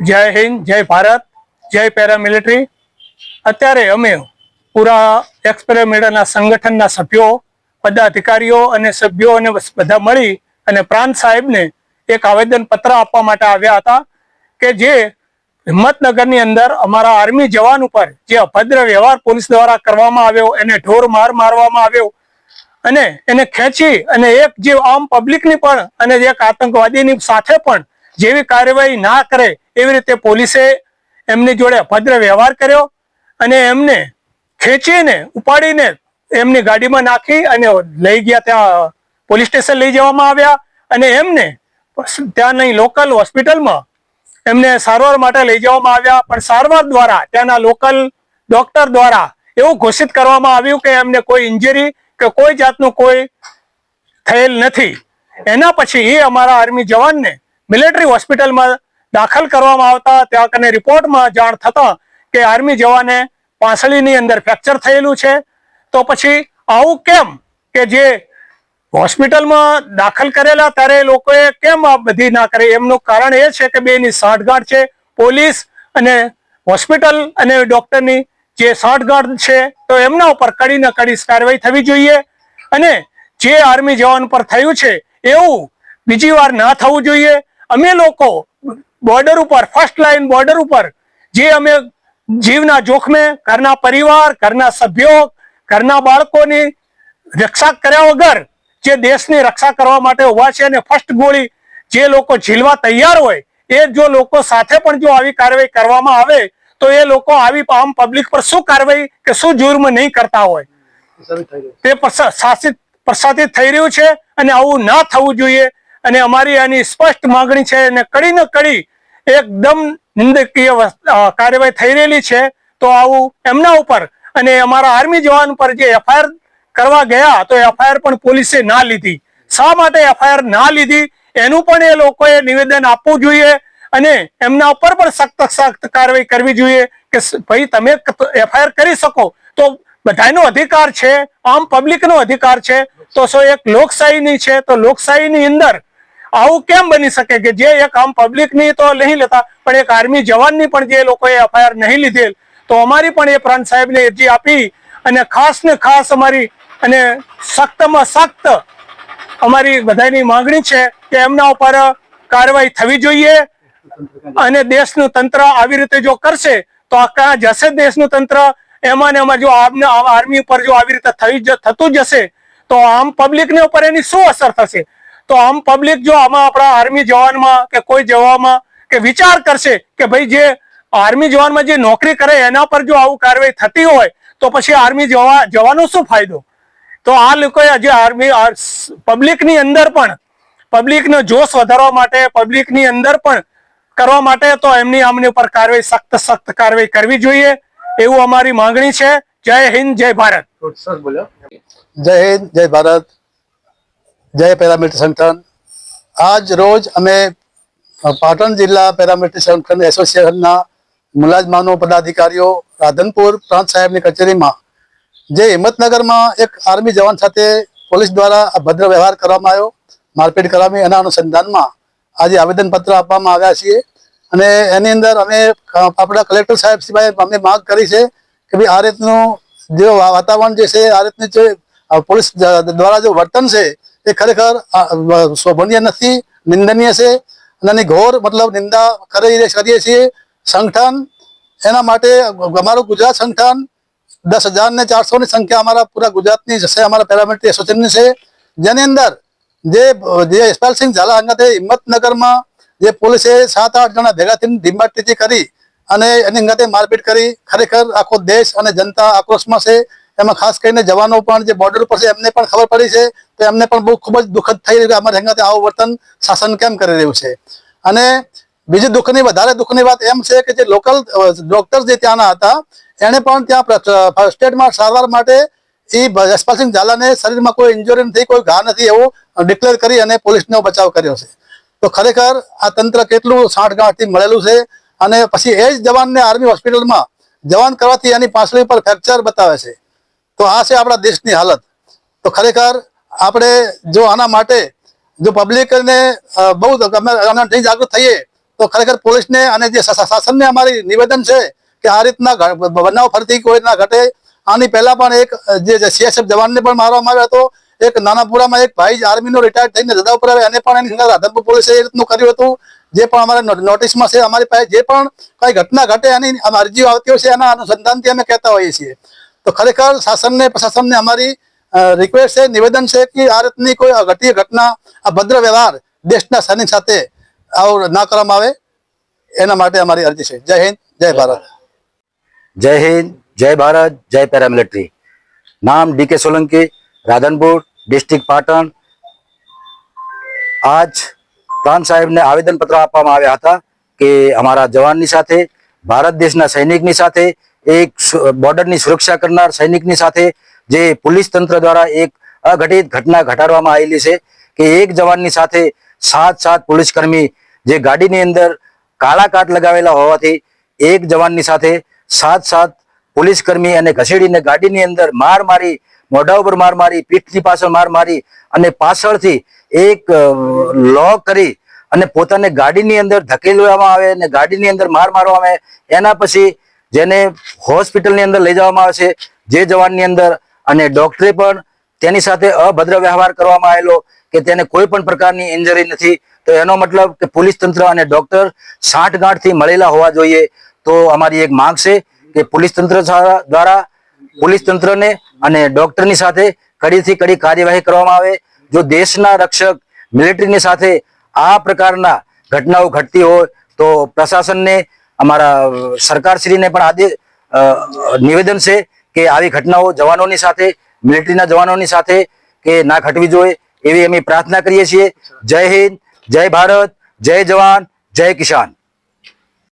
જય હિન્દ, જય ભારત, જય પેરામિલિટરી. અત્યારે અમે પૂરા એક્સ સંગઠનના સભ્યો, પદાધિકારીઓ અને સભ્યો અને બધા મળી અને પ્રાંત સાહેબને એક આવેદન પત્ર આપવા માટે આવ્યા હતા કે જે હિંમતનગરની અંદર અમારા આર્મી જવાન ઉપર જે અભદ્ર વ્યવહાર પોલીસ દ્વારા કરવામાં આવ્યો, એને ઢોર માર મારવામાં આવ્યો અને એને ખેંચી અને એક જે આમ પબ્લિકની પણ અને એક આતંકવાદીની સાથે પણ જેવી કાર્યવાહી ના કરે એવી રીતે પોલીસે એમની જોડે અભદ્ર વ્યવહાર કર્યો અને એમને ખેંચીને, ઉપાડીને એમની ગાડીમાં નાખી અને લઈ ગયા ત્યાં પોલીસ સ્ટેશન લઈ જવામાં આવ્યા અને એમને ત્યાંની લોકલ હોસ્પિટલમાં એમને સારવાર માટે લઈ જવામાં આવ્યા. પણ સારવાર દ્વારા ત્યાંના લોકલ ડોક્ટર દ્વારા એવું ઘોષિત કરવામાં આવ્યું કે એમને કોઈ ઇન્જરી કે કોઈ જાતનું કોઈ થયેલ નથી. એના પછી એ અમારા આર્મી જવાનને મિલિટરી હોસ્પિટલમાં દાખલ કરવામાં આવતા ત્યાં કને રિપોર્ટમાં જાણ થતા કે આર્મી જવાને પાંસળીની અંદર ફ્રેક્ચર થયેલું છે. તો પછી આવું કેમ કે જે હોસ્પિટલમાં દાખલ કરેલા ત્યારે લોકોએ કેમ આ બધી ના કરે? એમનું કારણ એ છે કે બેની સાંઠગાંઠ છે. પોલીસ અને હોસ્પિટલ અને ડૉક્ટરની જે સાંઠગાંઠ છે તો એમના ઉપર કડીને કડી કાર્યવાહી થવી જોઈએ અને જે આર્મી જવાન પર થયું છે એવું બીજી વાર ના થવું જોઈએ. અમે લોકો બોર્ડર ઉપર ફર્સ્ટ લાઈન બોર્ડર ઉપર જે અમે જીવના જોખમે ઘરના પરિવાર ઘરના સભ્યો ઘરના બાળકોની રક્ષા કર્યા વગર જે દેશની રક્ષા કરવા માટે ઊભા છે અને ફર્સ્ટ ગોળી જે લોકો ઝીલવા તૈયાર હોય એ જો લોકો સાથે પણ જો આવી કાર્યવાહી કરવામાં આવે તો એ લોકો આવી આમ પબ્લિક પર શું કાર્યવાહી કે શું જુર્મ નહીં કરતા હોય. તે પ્રસા- શાસિત પ્રસાદિત થઈ રહ્યું છે અને આવું ના થવું જોઈએ. અને અમારી આની સ્પષ્ટ માંગણી છે અને કડી ન કડી એકદમ નિંદકીય કાર્યવાહી થઈ રહેલી છે. તો આવું એમના ઉપર અને અમારા આર્મી જવાન પર જે એફઆઈઆર કરવા ગયા, તો એફઆઈઆર પણ પોલીસે ના લીધી. શા માટે એફઆઈઆર ના લીધી? એનું પણ એ લોકોએ નિવેદન આપવું જોઈએ અને એમના ઉપર પણ સખ્ત સખ્ત કાર્યવાહી કરવી જોઈએ કે ભાઈ, તમે એફઆઈઆર કરી શકો. તો બધાનો અધિકાર છે, આમ પબ્લિકનો અધિકાર છે. તો શું એક લોકશાહીની છે, તો લોકશાહીની અંદર આવું કેમ બની શકે કે જે એક આમ પબ્લિકની તો નહીં લેતા, પણ એક આર્મી જવાનની પણ જે લોકોએ એફઆઈઆર નહીં લીધેલ, તો અમારી પણ એ પ્રાંત સાહેબને અરજી આપી અને ખાસ ને ખાસ અમારી અને સખ્તમાં સખ્ત અમારી બધાની માંગણી છે કે એમના ઉપર કાર્યવાહી થવી જોઈએ અને દેશનું તંત્ર આવી રીતે જો કરશે, તો આ ક્યાં જશે દેશનું તંત્ર? એમાં ને એમાં જો આર્મી ઉપર જો આવી રીતે થઈ થતું જશે તો આમ પબ્લિકને ઉપર એની શું અસર થશે? તો આમ પબ્લિક જો આમાં આપણા આર્મી જવાનમાં કે કોઈ જવામાં કે વિચાર કરશે કે ભાઈ જે આર્મી જવાનમાં જે નોકરી કરે એના પર જો આવું કાર્યવાહી થતી હોય તો પછી આર્મી જવા જવાનો શું ફાયદો? તો આ લોકોએ આજે આર્મી પબ્લિકની અંદર પણ પબ્લિકનો જોશ વધારવા માટે પબ્લિકની અંદર પણ કરવા માટે તો એમની આમની ઉપર કાર્યવાહી સખ્ત સખ્ત કાર્યવાહી કરવી જોઈએ એવું અમારી માંગણી છે. જય હિન્દ જય ભારત. જય હિન્દ જય ભારત. જય પેરામિલિટરી સંગઠન આજ રોજ અમે પાટણ જિલ્લા પેરામિલિટરી સંગઠન એસોસિએશનના મુલાજમાનો પદાધિકારીઓ રાધનપુર પ્રાંત સાહેબની કચેરીમાં, જે હિંમતનગરમાં એક આર્મી જવાન સાથે પોલીસ દ્વારા અભદ્ર વ્યવહાર કરવામાં આવ્યો. મારપીટ કરાવી એના અનુસંધાનમાં આજે આવેદનપત્ર આપવામાં આવ્યા છીએ. અને એની અંદર અમે આપણા કલેક્ટર સાહેબ સિવાય અમે માંગ કરી છે કે ભાઈ આ રીતનું જે વાતાવરણ જે છે, આ રીતની જે પોલીસ દ્વારા જે વર્તન છે એ ખરેખર શોભનીય નથી, નિંદનીય છે. અને ઘોર, મતલબ નિંદા કરી કરીએ છીએ. સંગઠન, એના માટે અમારું ગુજરાત સંગઠન દસ હજાર ને ચારસો ની સંખ્યા અમારા પૂરા ગુજરાતની જશે અમારા પેરામિલિટરી એસોસિએશનની છે. જેની અંદર જે જે યશપાલસિંહ ઝાલા અંગતે હિંમતનગરમાં જે પોલીસે સાત આઠ જણા ભેગા થઈને ધીંબાટીથી કરી અને એની અંગતે મારપીટ કરી. ખરેખર આખો દેશ અને જનતા આક્રોશમાં છે. એમાં ખાસ કરીને જવાનો પણ જે બોર્ડર ઉપર છે, એમને પણ ખબર પડી છે તો એમને પણ બહુ ખૂબ જ દુઃખદ થઈ રહ્યું કે અમારી અંગતે આવું વર્તન શાસન કેમ કરી રહ્યું છે. અને બીજી દુઃખની, વધારે દુઃખની વાત એમ છે કે જે લોકલ ડોક્ટર જે ત્યાંના હતા, એણે પણ ત્યાં ફર્સ્ટ એડમાં સારવાર માટે એ યશપાલસિંહ ઝાલાને શરીરમાં કોઈ ઇન્જરી નથી, કોઈ ઘા નથી એવું ડિક્લેર કરી અને પોલીસનો બચાવ કર્યો છે. તો ખરેખર આ તંત્ર કેટલું સાંઠગાંઠથી મળેલું છે અને પછી એ જ જવાનને આર્મી હોસ્પિટલમાં જવાન કરવાથી એની પાછળ પર ફ્રેક્ચર બતાવે છે. તો આ છે આપણા દેશની હાલત. તો ખરેખર આપણે જો આના માટે જો પબ્લિકને બહુ નહીં જાગૃત થઈએ, તો ખરેખર પોલીસને અને જે શાસનને અમારી નિવેદન છે કે આ રીતના બનાવ ફરતી કોઈ રીતના ઘટે. આની પહેલા પણ એક, જે સીએસએફ જવાનને પણ મારવામાં આવ્યો હતો. એક નાનાપુરામાં એક ભાઈ આર્મીનો રિટાયર્ડ થઈને રજા ઉપર આવે એને પણ એની રાધનપુર પોલીસે એ રીતનું કર્યું હતું. જે પણ અમારે નોટિસમાં છે અમારી પાસે, જે પણ કઈ ઘટના ઘટે એની અરજીઓ આવતી હોય છે, એના અનુસંધાનથી અમે કહેતા હોઈએ છીએ. તો ખરેખર શાસનને પ્રશાસનને અમારી રિક્વેસ્ટ છે નિવેદન છે કે આ રીતની કોઈ અઘટીય ઘટના આ ભદ્ર વ્યવહાર દેશના સૈનિક સાથે આવો ના કરવામાં આવે એના માટે અમારી અરજી છે. જય હિન્દ જય ભારત. જય હિન્દ જય ભારત જય પેરામિલિટરી. નામ ડીકે સોલંકી રાધનપુર ડિસ્ટ્રિક્ટ પાટણ. આજ ખાન સાહેબને આવેદનપત્ર આપવામાં આવ્યા હતા કે અમારા જવાનની સાથે ભારત દેશના સૈનિકની સાથે એક બોર્ડરની સુરક્ષા કરનાર સૈનિકની સાથે જે પોલીસ તંત્ર દ્વારા એક અઘટિત ઘટના ઘટાડવામાં આવેલી છે કે એક જવાનની સાથે સાત સાત પોલીસકર્મી જે ગાડીની અંદર કાળા કાટ લગાવેલા હોવાથી એક જવાનની સાથે સાત સાત પોલીસકર્મી અને ઘસેડીને ગાડીની અંદર માર મારી, મોઢા ઉપર માર મારી, પીઠની પાછળ માર મારી અને પાછળથી એક લોક કરી અને પોતાને ગાડીની અંદર ધકેલવામાં આવે અને ગાડીની અંદર માર મારવામાં આવે. એના પછી જેને હોસ્પિટલની અંદર લઈ જવામાં આવે છે, જે જવાનની અંદર અને ડોક્ટરે પણ તેની સાથે અભદ્ર વ્યવહાર કરવામાં આવેલો કે તેને કોઈ પણ પ્રકારની ઇન્જરી નથી. તો એનો મતલબ કે પોલીસ તંત્ર અને ડોક્ટર સાંઠગાંઠથી મળેલા હોવા જોઈએ. તો અમારી એક માંગ છે કે પોલીસ તંત્ર દ્વારા પોલીસ તંત્રને અને ડોક્ટરની સાથે કડીથી કડી કાર્યવાહી કરવામાં આવે. જો દેશના રક્ષક મિલિટરીની સાથે આ પ્રકારના ઘટનાઓ ઘટતી હોય, તો પ્રશાસનને અમારા સરકારશ્રીને પણ આદેશ નિવેદન છે કે આવી ઘટનાઓ જવાનોની સાથે, મિલિટરીના જવાનોની સાથે કે ના ઘટવી જોઈએ એવી અમે પ્રાર્થના કરીએ છીએ. જય હિન્દ, જય ભારત, જય જવાન, જય કિસાન.